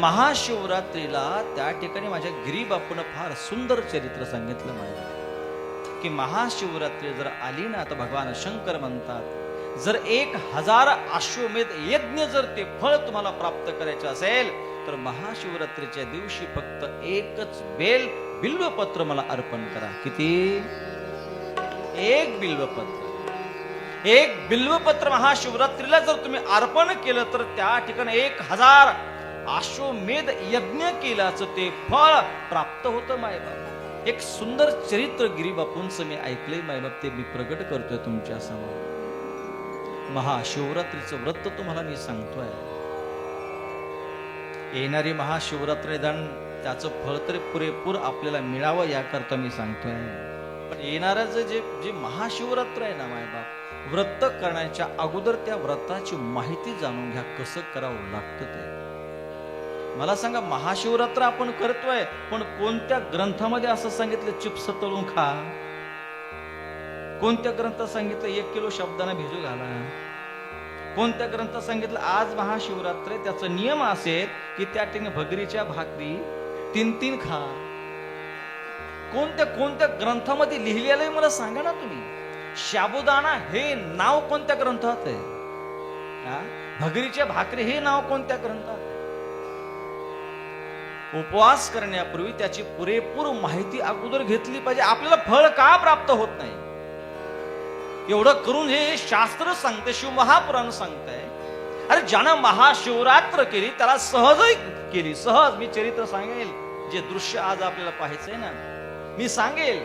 महाशिवरात्रीला त्या ठिकाणी माझ्या गिरीबापून फार सुंदर चरित्र सांगितलं माझ्या. की महाशिवरात्री जर आली ना तर भगवान शंकर म्हणतात जर एक हजार अश्वमेध यज्ञ जर ते फळ तुम्हाला प्राप्त करायचे असेल तर महाशिवरात्रीच्या दिवशी फक्त एकच बेल बिल्वपत्र मला अर्पण करा. किती? एक बिल्वपत्र. एक बिल्वपत्र महाशिवरात्रीला जर तुम्ही अर्पण केलं तर त्या ठिकाणी एक हजार अश्वमेध यज्ञ केल्याचं ते फळ प्राप्त होतं मायबाप. एक सुंदर चरित्र गिरीबापूंचं मी ऐकलंय मायबाप ते मी प्रकट करतोय तुमच्यासमोर. महाशिवरात्रीचं व्रत तुम्हाला मी सांगतोय. येणारी महाशिवरात्री दान त्याचं फळ तरी पुरेपूर आपल्याला मिळावं याकरता मी सांगतोय. पण येणाऱ्याचं जे जे महाशिवरात्र आहे ना मायबाप व्रत करण्याच्या अगोदर त्या व्रताची माहिती जाणून घ्या कसं करावं लागतं ते. मला सांगा महाशिवरात्र आपण करतोय पण कोणत्या ग्रंथामध्ये असं सांगितलं चिप्स तळून खा? कोणत्या ग्रंथात सांगितलं एक किलो शब्दाने भिजू घाला? कोणत्या ग्रंथात सांगितलं आज महाशिवरात्र आहे, त्याचा नियम असेल की त्या ठिकाणी भगरीच्या भाकरी तीन तीन खा. कोणत्या कोणत्या ग्रंथामध्ये लिहिलेलं आहे मला सांगा ना तुम्ही. शाबुदाना हे नाव कोणत्या ग्रंथात आहे? भगरीच्या भाकरी हे नाव कोणत्या ग्रंथात? उपवास करण्यापूर्वी त्याची पुरेपूर माहिती अगोदर घेतली पाहिजे. आपल्याला फळ का प्राप्त होत नाही? एवढं करून हे शास्त्र सांगते शिवमहापुराण सांगतंय. अरे ज्यानं महाशिवरात्र केली त्याला सहजही केली. सहज मी चरित्र सांगेल. जे दृश्य आज आपल्याला पाहायचंय ना मी सांगेल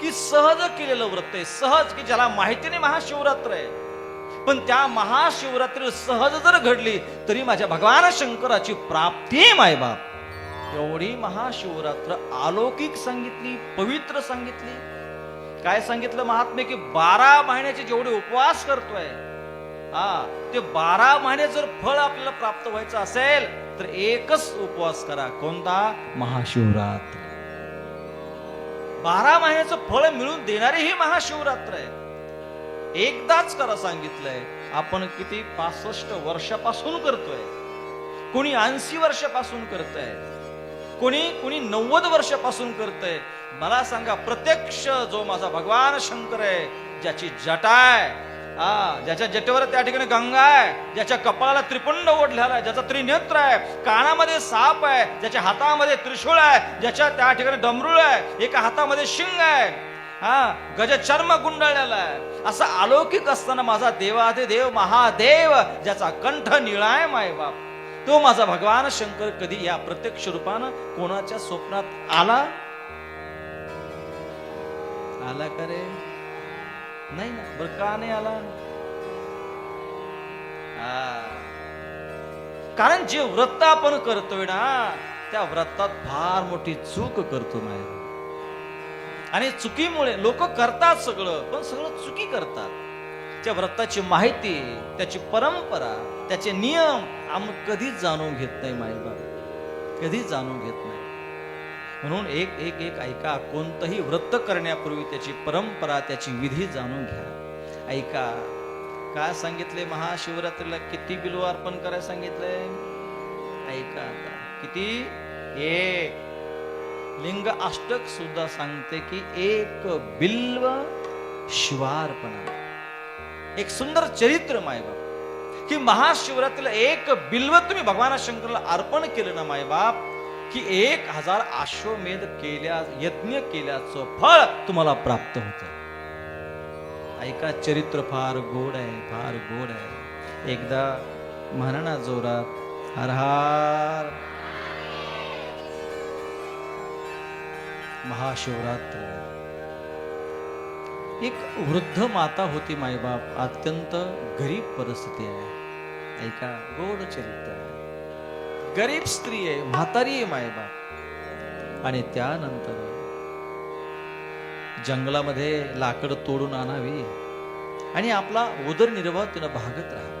की सहज केलेलं व्रत आहे. सहज की ज्याला माहिती नाही महाशिवरात्र आहे. पण त्या महाशिवरात्री सहज जर घडली तरी माझ्या भगवान शंकराची प्राप्ती माय मायबाप. एवढी महाशिवरात्र अलौकिक सांगितली पवित्र सांगितली काय सांगितलं महात्मे की बारा महिन्याचे जेवढे उपवास करतोय हा ते बारा महिने जर फळ आपल्याला प्राप्त व्हायचं असेल तर एकच उपवास करा. कोणता? महाशिवरात्र. बारा महिन्याचं फळ मिळून देणारी ही महाशिवरात्र आहे. एकदाच करा सांगितलंय आपण किती पासष्ट वर्षापासून करतोय. कोणी ऐंशी वर्षापासून करतोय. कोणी कोणी नव्वद वर्षापासून करतंय. मला सांगा प्रत्यक्ष जो माझा भगवान शंकर आहे ज्याची जटा आहे हा ज्याच्या जटेवर त्या ठिकाणी गंगा आहे ज्याच्या कपाळाला त्रिपुंड ओढलेला आहे ज्याचा त्रिनेत्र आहे कानामध्ये साप आहे ज्याच्या हातामध्ये त्रिशूळ आहे ज्याच्या त्या ठिकाणी डमरूळ आहे एका हातामध्ये शिंग आहे हा गज चर्म गुंडाळलेला आहे. असा अलौकिक असताना माझा देवादे देव महादेव ज्याचा कंठ निळा आहे मायबाप. तो माझा भगवान शंकर कधी या प्रत्यक्ष रूपानं कोणाच्या स्वप्नात आला? आला का रे? नाही ना बर का नाही आला? कारण जे व्रत आपण करतोय ना त्या व्रतात फार मोठी चूक करतो नाही आणि चुकीमुळे लोक करतात सगळं पण सगळं चुकी करतात. त्या व्रताची माहिती त्याची परंपरा त्याचे नियम आम्ही कधीच जाणून घेत नाही माईबाप कधीच जाणून घेत नाही. म्हणून एक एक एक ऐका कोणतंही व्रत करण्यापूर्वी त्याची परंपरा त्याची विधी जाणून घ्या. ऐका काय सांगितले महाशिवरात्रीला? किती बिलू अर्पण करायला सांगितलंय? ऐका आता. किती? एक. लिंग अष्टक सुद्धा सांगते की एक बिल्व शिवार्पणा एक सुंदर चरित्र मायबाप की महाशिवरात्रीला एक बिल्व तुम्ही भगवान शंकरला अर्पण केलं ना मायबाप की एक हजार अश्वमेध केल्या यज्ञ केल्याचं फळ तुम्हाला प्राप्त होत. ऐका चरित्र फार गोड आहे फार गोड आहे. एकदा म्हणा ना जोरात हर हर. महाशिवरात्र. एक वृद्ध माता होती मायबाप. अत्यंत गरीब परिस्थिती आहे. ऐका गोड चरित्र आहे. गरीब स्त्री आहे म्हातारी आहे मायबाप. आणि त्यानंतर जंगलामध्ये लाकड तोडून आणावी. आणि आपला उदरनिर्वाह तिनं भागत राहा.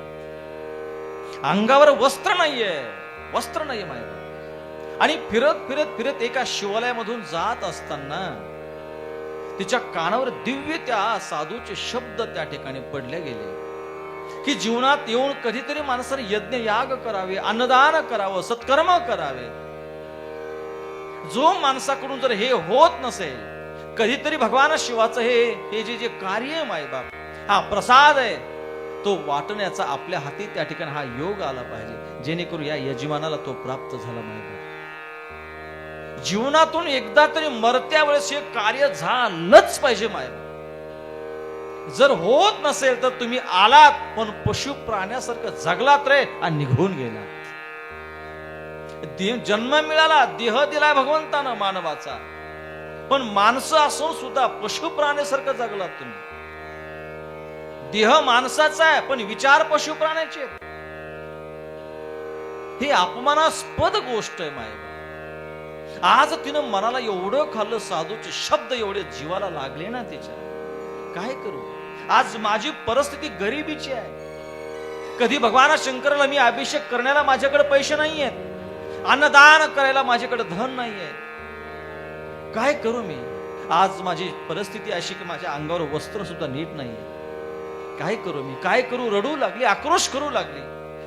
अंगावर वस्त्र नाहीये. वस्त्र नाहीये मायबाप. आणि फिरत फिरत फिरत एका शिवालयामधून जात असताना तिच्या कानावर दिव्य त्या साधूचे शब्द त्या ठिकाणी पडले गेले. की जीवनात येऊन कधीतरी माणसाने यज्ञ याग करावे अन्नदान करावं सत्कर्म करावे. जो माणसाकडून जर हे होत नसेल कधीतरी भगवान शिवाचं हे हे जे जे कार्य आहे मायबाप हा प्रसाद आहे तो वाटण्याचा आपल्या हाती त्या ठिकाणी हा योग आला पाहिजे. जेणेकरून या यजमानाला तो प्राप्त झाला मायबाप जीवनातून एकदा तरी मरत्या वेळेस हे कार्य झालंच पाहिजे मायबाप जर होत नसेल तर तुम्ही आलात पण पशु प्राण्यासारखं जगलात रे आणि निघून गेलात. जन्म मिळाला देह दिलाय भगवंतानं मानवाचा. पण माणसं असून सुद्धा पशु प्राण्यासारखं जगलात तुम्ही. देह माणसाचा आहे पण विचार पशु प्राण्याचे ही अपमानास्पद गोष्ट आहे माय. आज तिनं मनाला एवढं खाल्लं साधूचे शब्द एवढे जीवाला लागले ना तिच्या. काय करू? आज माझी परिस्थिती गरिबीची आहे. कधी भगवान शंकराला मी अभिषेक करण्याला माझ्याकडे पैसे नाही आहेत अन्नदान करायला माझ्याकडे धन नाही आहे काय करू मी? आज माझी परिस्थिती अशी की माझ्या अंगावर वस्त्र सुद्धा नीट नाहीये. काय करू मी? काय करू? रडू लागली आक्रोश करू लागली.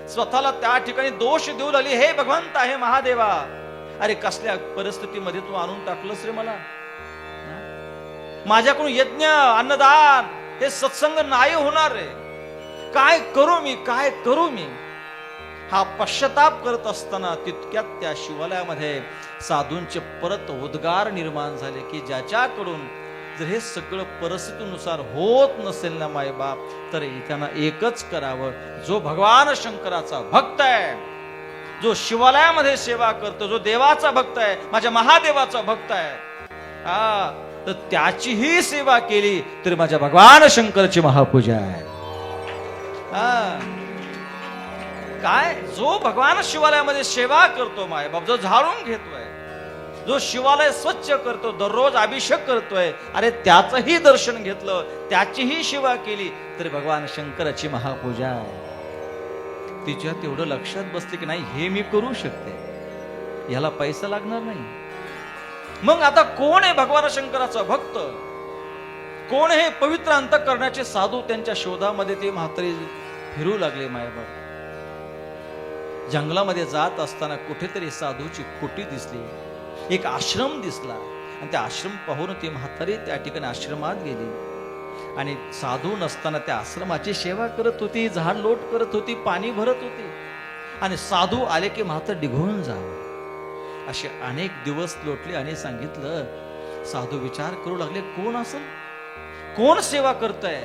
स्वतःला त्या ठिकाणी दोष देऊ लागली. हे भगवंत आहे महादेवा. अरे कसल्या परिस्थितीमध्ये तू आणून टाकलंस रे मला? माझ्याकडून यज्ञ अन्नदान हे सत्संग नाही होणार रे. काय करू मी काय करू मी? हा पश्चाताप करत असताना तितक्यात त्या शिवालयामध्ये साधूंचे परत उद्गार निर्माण झाले की ज्याच्याकडून जर हे सगळं परिस्थितीनुसार होत नसेल ना मायबाप तर त्यांना एकच करावं जो भगवान शंकराचा भक्त आहे. जो शिवालयामध्ये सेवा करतो जो देवाचा भक्त आहे माझ्या महादेवाचा भक्त आहे हा तर त्याचीही सेवा केली तर माझ्या भगवान शंकरची महापूजा आहे. हा. काय? जो भगवान शिवालयामध्ये सेवा करतो माय बाप जो झाडून घेतोय जो शिवालय स्वच्छ करतो दररोज अभिषेक करतोय अरे त्याचंही दर्शन घेतलं त्याचीही सेवा केली तरी भगवान शंकराची महापूजा आहे. तिच्या तेवढं लक्षात बसले की नाही हे मी करू शकते. याला पैसा लागणार नाही. मग आता कोण आहे भगवान शंकराचा भक्त? कोण हे पवित्र अंत करण्याचे साधू त्यांच्या शोधामध्ये ते म्हातारी फिरू लागले मायाबाप? जंगलामध्ये जात असताना कुठेतरी साधूची खोटी दिसली. एक आश्रम दिसला. आणि त्या आश्रम पाहून ती म्हातारी त्या ठिकाणी आश्रमात गेली. आणि साधू नसताना त्या आश्रमाची सेवा करत होती झाड लोट करत होती पाणी भरत होती. आणि साधू आले की मात्र निघून जावं. असे अनेक दिवस लोटले आणि सांगितलं साधू विचार करू लागले कोण असेल? कोण सेवा करताय?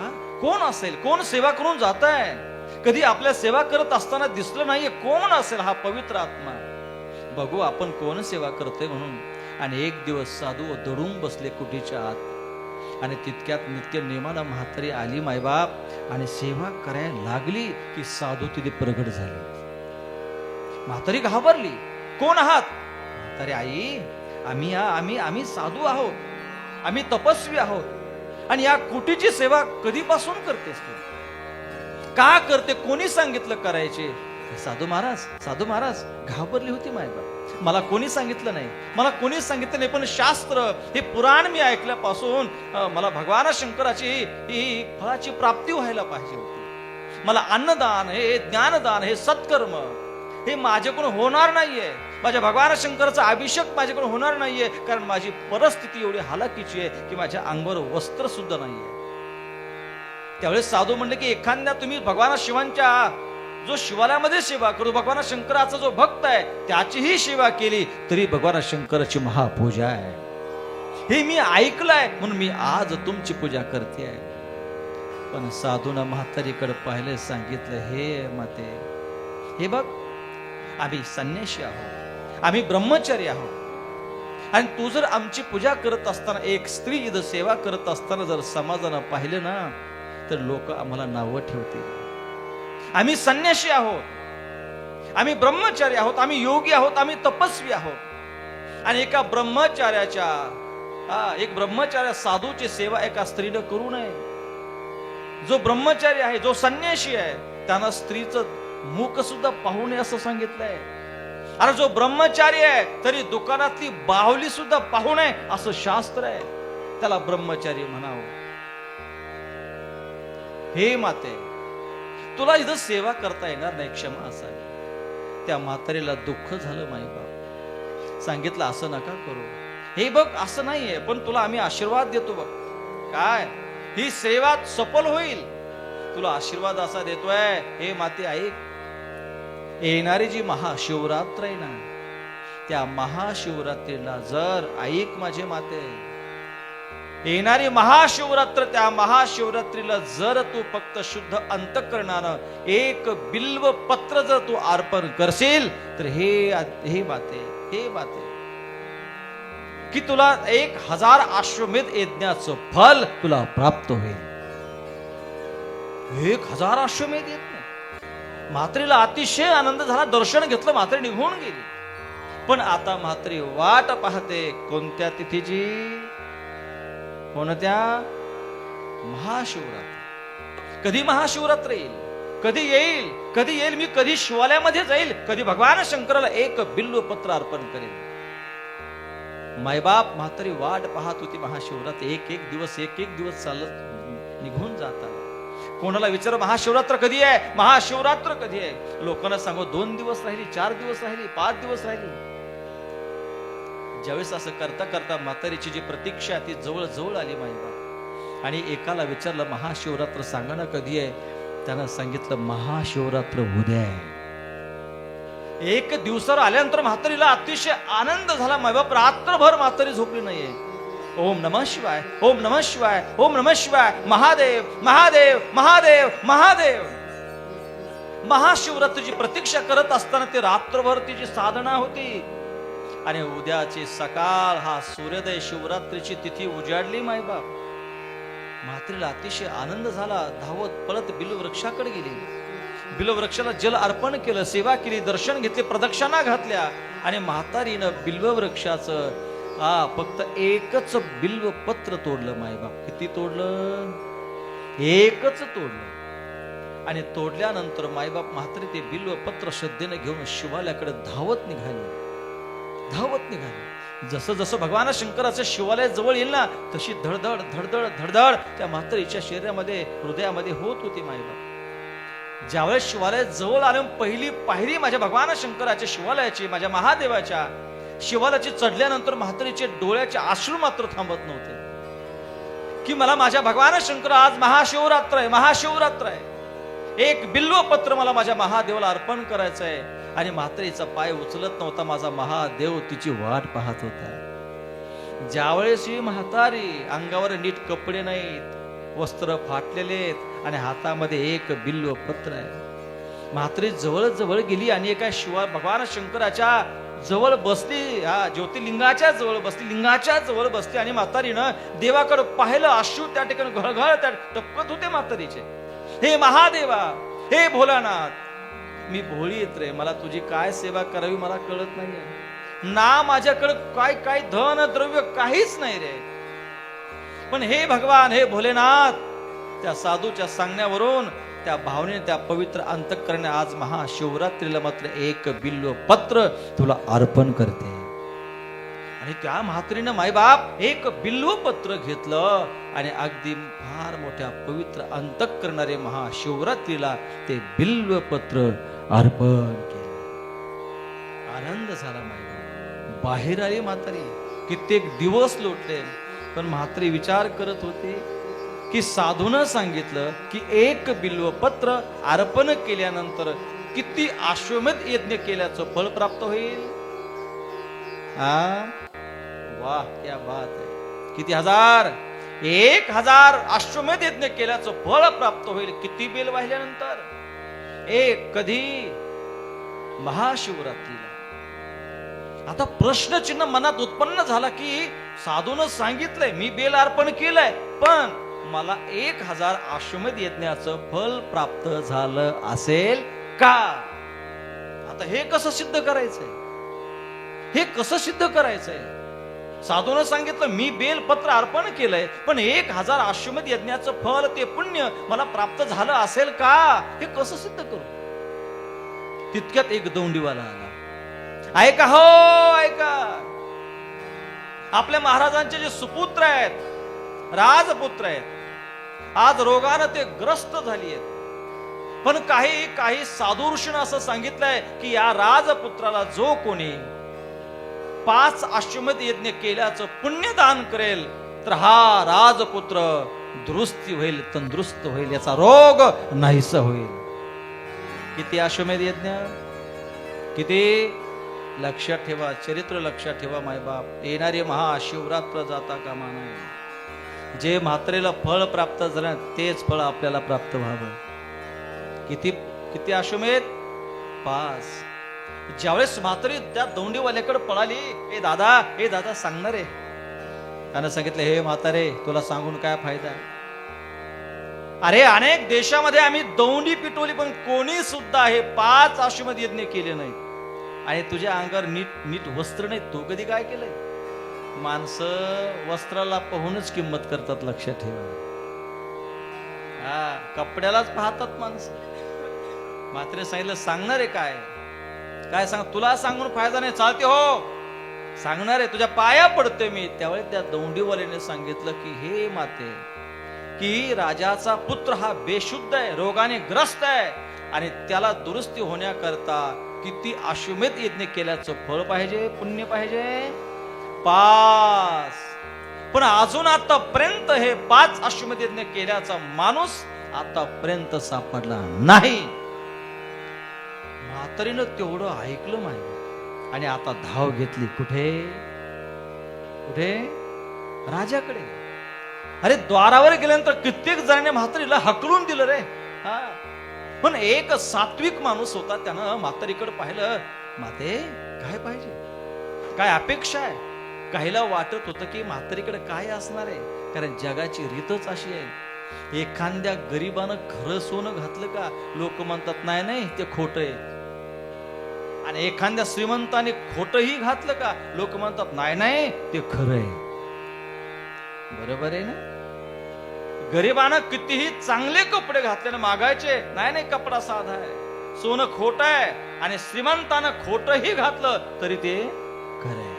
हा? कोण असेल? कोण सेवा करून जात आहे कधी आपल्या सेवा करत असताना दिसलं नाहीये कोण असेल हा पवित्र आत्मा? बघू आपण कोण सेवा करतोय म्हणून. आणि एक दिवस साधू दडून बसले कुटीच्या आत. आणि तितक्यात नित्य नियमाला म्हातारी आली मायबाप. आणि सेवा करायला लागली की साधू तिथे प्रगट झाले. म्हातारी घाबरली. कोण आहात? म्हातारी आई आम्ही आम्ही आम्ही साधू आहोत. आम्ही तपस्वी आहोत. आणि या कुटीची सेवा कधीपासून करतेस तू? का करते? कोणी सांगितलं करायचे? साधू महाराज साधू महाराज घाबरली होती मायबाप. मला कोणी सांगितलं नाही मला कोणी सांगितलं नाही पण शास्त्र हे पुराण मी ऐकल्यापासून मला भगवान शंकराची ही फळाची प्राप्ती व्हायला पाहिजे होती. मला अन्नदान हे ज्ञानदान हे सत्कर्म हे माझ्याकडून होणार नाहीये. माझ्या भगवान शंकराचा अभिषेक माझ्याकडून होणार नाहीये कारण माझी परिस्थिती एवढी हालाकीची आहे की माझ्या अंगावर वस्त्र सुद्धा नाहीये. त्यावेळेस साधू म्हणले की एखाद्या तुम्ही भगवान शिवांच्या जो शिवालयामध्ये सेवा करू भगवान शंकराचा जो भक्त आहे त्याचीही सेवा केली तरी भगवान शंकराची महापूजा आहे. हे मी ऐकलंय म्हणून मी आज तुमची पूजा करते आहे. पण साधून म्हातारीकडे पाहिले सांगितलं हे माते हे बघ आम्ही संन्याशी आहोत. आम्ही ब्रह्मचारी आहोत. आणि तू जर आमची पूजा करत असताना एक स्त्री इथं सेवा करत असताना जर समाजानं पाहिलं ना तर लोक आम्हाला नावं ठेवतील. आम्ही संन्याशी आहोत. आम्ही ब्रह्मचारी आहोत आम्ही योगी आहोत आम्ही तपस्वी आहोत. आणि एका ब्रह्मचार्याच्या हा एक ब्रह्मचार्या साधूची सेवा एका स्त्रीनं करू नये. जो ब्रह्मचारी आहे जो संन्याशी आहे त्यांना स्त्रीचं मुख सुद्धा पाहू नये असं सांगितलंय. अरे जो ब्रह्मचारी आहे तरी दुकानातली बाहुली सुद्धा पाहू नये असं शास्त्र आहे. त्याला ब्रह्मचारी म्हणावं. हे माते तुला इथं सेवा करता येणार नाही क्षमा असावी. त्या म्हातारीला दुःख झालं माई बाप. सांगितलं असं नका करू. हे बघ असं नाहीये पण तुला आम्ही आशीर्वाद देतो बघ. काय? ही सेवा सफल होईल. तुला आशीर्वाद असा देतोय. हे माते ऐक. येणारी जी महाशिवरात्र आहे ना त्या महाशिवरात्रीला जर ऐक माझे माते येणारी महाशिवरात्र त्या महाशिवरात्रीला जर तू फक्त शुद्ध अंतकरणानं एक बिल्व पत्र जर तू अर्पण करशील तर हे हे बाते हे बाते की तुला एक हजार अश्वमेध यज्ञाचं फल तुला प्राप्त होईल. एक हजार अश्वमेध यज्ञ. मात्रेला अतिशय आनंद झाला दर्शन घेतलं मात्र निघून गेली. पण आता मात्री वाट पाहते कोणत्या तिथीची? कोणत्या? महाशिवरात्र. कधी महाशिवरात्र येईल? कधी येईल? कधी येईल? मी कधी शिवालयामध्ये जाईल? कधी भगवान शंकराला एक बिल्लू पत्र अर्पण करेल मायबाप म्हातारी वाट पाहत होती महाशिवरात्र. एक एक दिवस एक एक दिवस चालत निघून जातात कोणाला विचार महाशिवरात्र कधी आहे? महाशिवरात्र कधी आहे? लोकांना सांगू दोन दिवस राहिली चार दिवस राहिली पाच दिवस राहिली. ज्यावेळेस असं करता करता म्हातारीची जी प्रतीक्षा ती जवळ जवळ आली माईबा आणि एकाला विचारलं महाशिवरात्र सांगा ना कधी आहे? त्यानं सांगितलं महाशिवरात्र उद्या आहे. एक दिवसावर आल्यानंतर म्हातारीला अतिशय आनंद झाला मायबाप रात्रभर म्हातारी झोपली नाहीये. ओम नमः शिवाय ओम नमः शिवाय ओम नमः शिवाय महादेव महादेव महादेव महादेव. महाशिवरात्रीची प्रतीक्षा करत असताना ती रात्रभर तिची साधना होती. आणि उद्याची सकाळ हा सूर्योदय शिवरात्रीची तिथी उजाडली मायबाप मात्रीला अतिशय आनंद झाला. धावत पळत बिलवृक्षाकडे गेली. बिलवृक्षाला जल अर्पण केलं सेवा केली दर्शन घेतले प्रदक्षिणा घातल्या आणि म्हातारीनं बिल्व वृक्षाचं हा फक्त एकच बिल्व पत्र तोडलं मायबाप किती तोडलं? एकच तोडलं. आणि तोडल्यानंतर मायबाप म्हातारी ते बिल्व पत्र श्रद्धेनं घेऊन शिवाल्याकडे धावत निघाली. धावत निघाली. जसं जसं भगवान शंकराचं शिवालय जवळ येईल ना तशी धडधड धडधड धडधड त्या म्हातारीच्या शरीरामध्ये हृदयामध्ये होत होती मायबाप. ज्यावेळेस शिवालय जवळ आले पहिली पायरी माझ्या भगवान शंकराच्या शिवालयाची माझ्या महादेवाच्या शिवालयाची चढल्यानंतर म्हातारीचे डोळ्याचे आश्रू मात्र थांबत नव्हते. की मला माझ्या भगवान शंकर आज महाशिवरात्र आहे महाशिवरात्र आहे. एक बिल्व पत्र मला माझ्या महादेवाला अर्पण करायचं आहे आणि म्हातारीचा पाय उचलत नव्हता माझा महादेव तिची वाट पाहत होता. ज्यावेळेस ही म्हातारी अंगावर नीट कपडे नाहीत वस्त्र फाटलेले आहेत आणि हातामध्ये एक बिल्व पत्र आहे. म्हातारी जवळ जवळ गेली आणि एका शिवा भगवान शंकराच्या जवळ बसली. हा ज्योतिर्लिंगाच्या जवळ बसली लिंगाच्या जवळ बसली आणि म्हातारीनं देवाकडे पाहिलं अश्रू त्या ठिकाणी घळघळ त्या टपकत होते म्हातारीचे. हे महादेवा हे भोलानाथ मी भोळी येत रे. मला तुझी काय सेवा करावी मला कळत नाहीये. ना माझ्याकडे काय काय धन द्रव्य काहीच नाही रे. पण हे भगवान हे भोलेनाथ त्या साधूच्या सांगण्यावरून त्या भावनेने त्या पवित्र अंतकरणे आज महाशिवरात्रीला मात्र एक बिल्व पत्र तुला अर्पण करते. आणि त्या म्हात्रीनं मायबाप एक बिल्व पत्र घेतलं आणि अगदी फार मोठ्या पवित्र अंतक करणारे महाशिवरात्रीला ते बिल्व पत्र अर्पण केलं. आनंद झाला मायबाप बाहेर आली म्हातारी. कित्येक दिवस लोटले. पण म्हातारी विचार करत होती की साधून सांगितलं की एक बिल्व पत्र अर्पण केल्यानंतर किती आश्वमेध यज्ञ केल्याचं फळ प्राप्त होईल? वा क्या बात आहे. किती हजार? एक हजार अश्वमेध यज्ञ केल्याचं फळ प्राप्त होईल किती बेल वाहिल्यानंतर? एक कधी महाशिवरात्रीला. आता प्रश्नचिन्ह मनात उत्पन्न झाला की साधून सांगितलंय मी बेल अर्पण केलंय पण मला एक हजार अश्वमेध यज्ञाचं फल प्राप्त झालं असेल का? आता हे कसं सिद्ध करायचंय? हे कसं सिद्ध करायचंय? साधून सांगितलं मी बेलपत्र अर्पण केलंय पण एक हजार अश्वमेध यज्ञाचं फल ते पुण्य मला प्राप्त झालं असेल का? हे कसं सिद्ध करू? तितक्यात एक दोंडीवाला आला. ऐका हो ऐका. आपल्या महाराजांचे जे सुपुत्र आहेत राजपुत्र आहेत आज रोगानं ते ग्रस्त झाली आहेत पण काही काही साधू ऋषीनं असं सांगितलंय की या राजपुत्राला जो कोणी पाच अश्वमेध यज्ञ केल्याचं पुण्यदान करेल तर हा राजपुत्र दुरुस्ती होईल तंदुरुस्त होईल याचा रोग नाहीस होईल. किती अश्वमेध यज्ञ? किती? लक्षात ठेवा चरित्र लक्षात ठेवा मायबाप येणारे महाशिवरात्र जाता कामा नये. जे म्हात्रेला फळ प्राप्त झालं तेच फळ आपल्याला प्राप्त व्हावं. किती किती अश्वमेध? पाच. ज्यावेळेस म्हातारी त्या दौंडीवाल्याकडे पळाली हे दादा हे दादा सांगणार आहे. त्यानं सांगितलं हे म्हातारे तुला सांगून काय फायदा अरे अनेक देशामध्ये आम्ही दौंडी पिटवली पण कोणी सुद्धा हे पाच अश्वमेध यज्ञ केले नाही. आणि तुझ्या अंगावर नीट नीट वस्त्र नाही तू कधी काय केलंय? माणसं वस्त्राला पाहूनच किंमत करतात लक्षात ठेवा. हा कपड्यालाच पाहतात माणसं. मात्र सांगितलं सांगणार आहे काय? काय सांग तुला सांगून फायदा नाही चालते हो. सांगणार आहे तुझ्या पाया पडतोय मी. त्यावेळी त्या दौंडीवाल्याने सांगितलं की हे माते की राजाचा पुत्र हा बेशुद्ध आहे रोगाने ग्रस्त आहे आणि त्याला दुरुस्ती होण्याकरता किती अश्वमेध यज्ञ केल्याचं फळ पाहिजे पुण्य पाहिजे? पाच पण अजून आतापर्यंत हे पाच अश्वमेध यज्ञ केल्याचा माणूस आतापर्यंत सापडला नाही. म्हातारीनं तेवढं ऐकलं माहिती आणि आता धाव घेतली. कुठे? कुठे? राजाकडे. अरे द्वारावर गेल्यानंतर कित्येक जणांनी म्हातारीला हकलून दिलं रे. हा. पण एक सात्विक माणूस होता त्यानं म्हातारीकडे पाहिलं. माते काय पाहिजे? काय अपेक्षा आहे? काहीला वाटत होतं की म्हातारीकडे काय असणार आहे? कारण जगाची रीतच अशी आहे. एखाद्या गरीबानं खरं सोनं घातलं का? लोक म्हणतात नाही नाही ते खोटं आहे. आणि एखाद्या श्रीमंताने खोटही घातलं का? लोक म्हणतात नाही नाही ते खरं आहे बरोबर आहे ना? गरिबानं कितीही चांगले कपडे घातल्याने मागायचे नाही नाही कपडा साधा आहे. सोनं खोट आहे आणि श्रीमंतानं खोटही घातलं तरी ते खरं आहे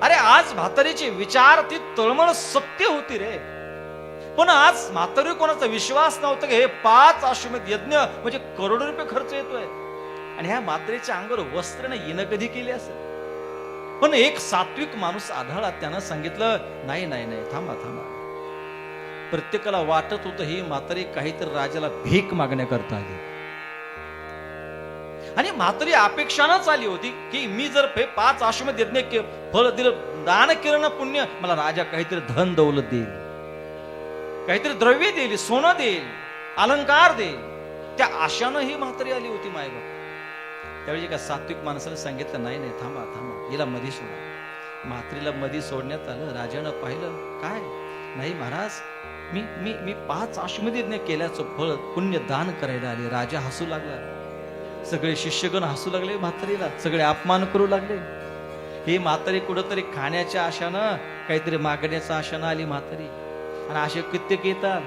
अरे आज म्हातारीची विचार ती तळमळ सत्य होती रे. पण आज म्हातारी कोणाचा विश्वास नव्हता की हे पाच अश्वमेध यज्ञ म्हणजे करोडो रुपये खर्च येतोय. आणि ह्या मात्रेच्या अंगावर वस्त्र येणं कधी केली असेल? पण एक सात्विक माणूस आढळला त्यानं सांगितलं नाही नाही नाही थांबा थांबा. प्रत्येकाला वाटत होतं ही म्हातारी काहीतरी राजाला भीक मागण्याकरता आली. आणि म्हातारी अपेक्षानच आली होती की मी जर पाच आश्रम देत के- फळ दिलं दान केलं ना पुण्य मला राजा काहीतरी धन दौलत देईल. काहीतरी द्रव्य देईल सोनं देईल अलंकार देईल. त्या आशानं ही म्हातारी आली होती मायबाप. त्यावेळी एका सात्विक माणसाला सांगितलं नाही नाही थांबा थांबा हिला मधी सोडा. म्हात्रीला मधी सोडण्यात आलं राजानं पाहिलं काय? नाही महाराज मी मी मी पाच अश्वमेध केल्याचं फळ पुण्य दान करायला आले. राजा हसू लागला. सगळे शिष्यगण हसू लागले म्हातारीला. सगळे अपमान करू लागले. ही म्हातारी कुठंतरी खाण्याच्या आशानं काहीतरी मागण्याच्या आशानं आली म्हातारी. आणि असे कित्येक येतात.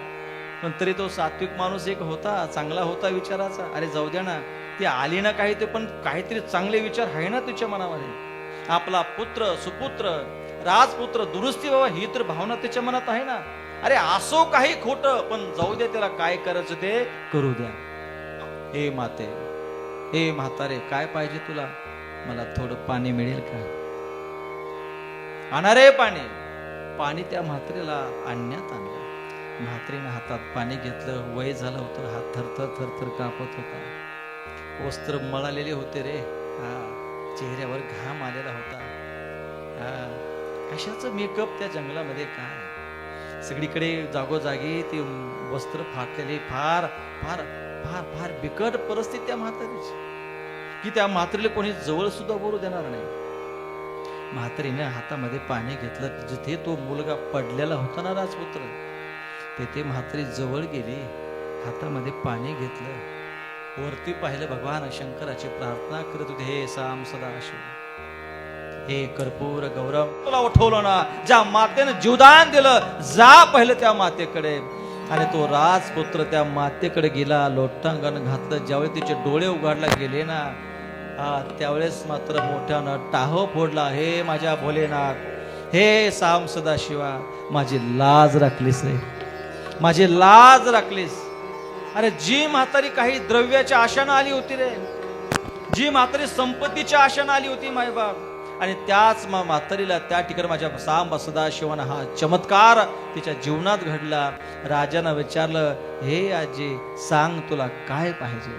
पण तरी तो सात्विक माणूस एक होता चांगला होता विचाराचा. अरे जाऊ द्या ना ती आली ना काही ते पण काहीतरी चांगले विचार आहे ना तिच्या मनामध्ये. आपला पुत्र सुपुत्र राजपुत्र दुरुस्ती बाबा ही तर भावना त्याच्या मनात आहे ना. अरे असो काही खोट पण जाऊ द्या त्याला काय करायचं ते करू द्या. हे माते हे म्हातारे काय पाहिजे तुला? मला थोडं पाणी मिळेल का? आणा पाणी. पाणी त्या म्हात्रेला आणण्यात आणलं. म्हात्रीने हातात पाणी घेतलं वय झालं होतं हात थरथर थरथर कापत होता. वस्त्र मळालेले होते रे. हा चेहऱ्यावर घाम आलेला होता. हा कशाचं मेकअप त्या जंगलामध्ये काय? सगळीकडे जागोजागी ते वस्त्र फाटलेले फार फार फार फार बिकट परिस्थिती त्या म्हातारीची. की त्या म्हातारीला कोणी जवळ सुद्धा बोलू देणार नाही. म्हातारीने हातामध्ये पाणी घेतलं जिथे तो मुलगा पडलेला होता ना राजपुत्र तेथे म्हातारी जवळ गेली हातामध्ये पाणी घेतलं. वरती पाहिलं भगवान शंकराची प्रार्थना करत होते हे साम सदाशिव हे कर्पूर गौरव तुला उठवलं ना ज्या मातेनं जीवदान दिलं जा पहिलं त्या मातेकडे. आणि तो राजपुत्र त्या मातेकडे गेला लोटांगण घातलं ज्यावेळी तिचे डोळे उघडला गेले ना हा त्यावेळेस मात्र मोठ्यानं टाहो फोडला हे माझ्या भोलेनाथ हे साम सदाशिवा माझी लाज राखलीस रे माझी लाज राखलीस. अरे जी म्हातारी काही द्रव्याच्या आशानं आली होती रे. जी म्हातारी संपत्तीच्या आशानं आली होती मायबाप आणि त्याच मा म्हातारीला त्या ठिकाणी माझ्या सांब सदाशिवानं हा चमत्कार तिच्या जीवनात घडला. राजानं विचारलं हे आजी सांग तुला काय पाहिजे?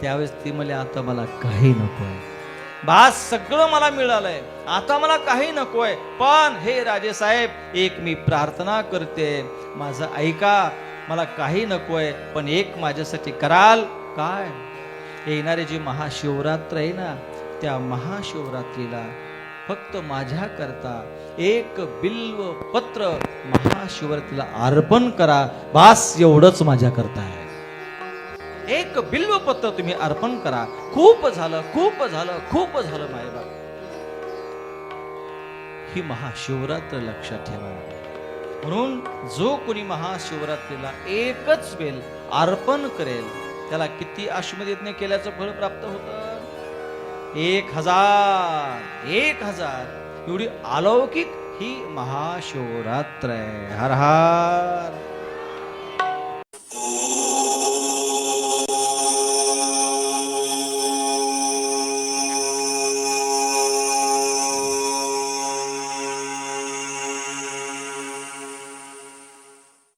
त्यावेळेस ती म्हणली आता मला काही नकोय. बास सगळं मला मिळालंय. आता मला काही नकोय. पण हे राजे साहेब एक मी प्रार्थना करते. माझं ऐका मला काही नकोय पण एक माझ्यासाठी कराल. काय? येणारी जी महाशिवरात्र आहे ना त्या महाशिवरात्रीला फक्त माझ्या करता एक बिल्व पत्र महाशिवरात्रीला अर्पण करा. बास एवढंच माझ्या करता आहे. एक बिल्व पत्र तुम्ही अर्पण करा. खूप झालं खूप झालं खूप झालं मायबा ही महाशिवरात्र लक्षात ठेवा. म्हणून जो कोणी महाशिवरात्रीला एकच वेळ अर्पण करेल त्याला किती अश्मयज्ञ केल्याचं फळ प्राप्त होत? एक हजार एक हजार. एवढी अलौकिक ही महाशिवरात्र आहे. हर हर.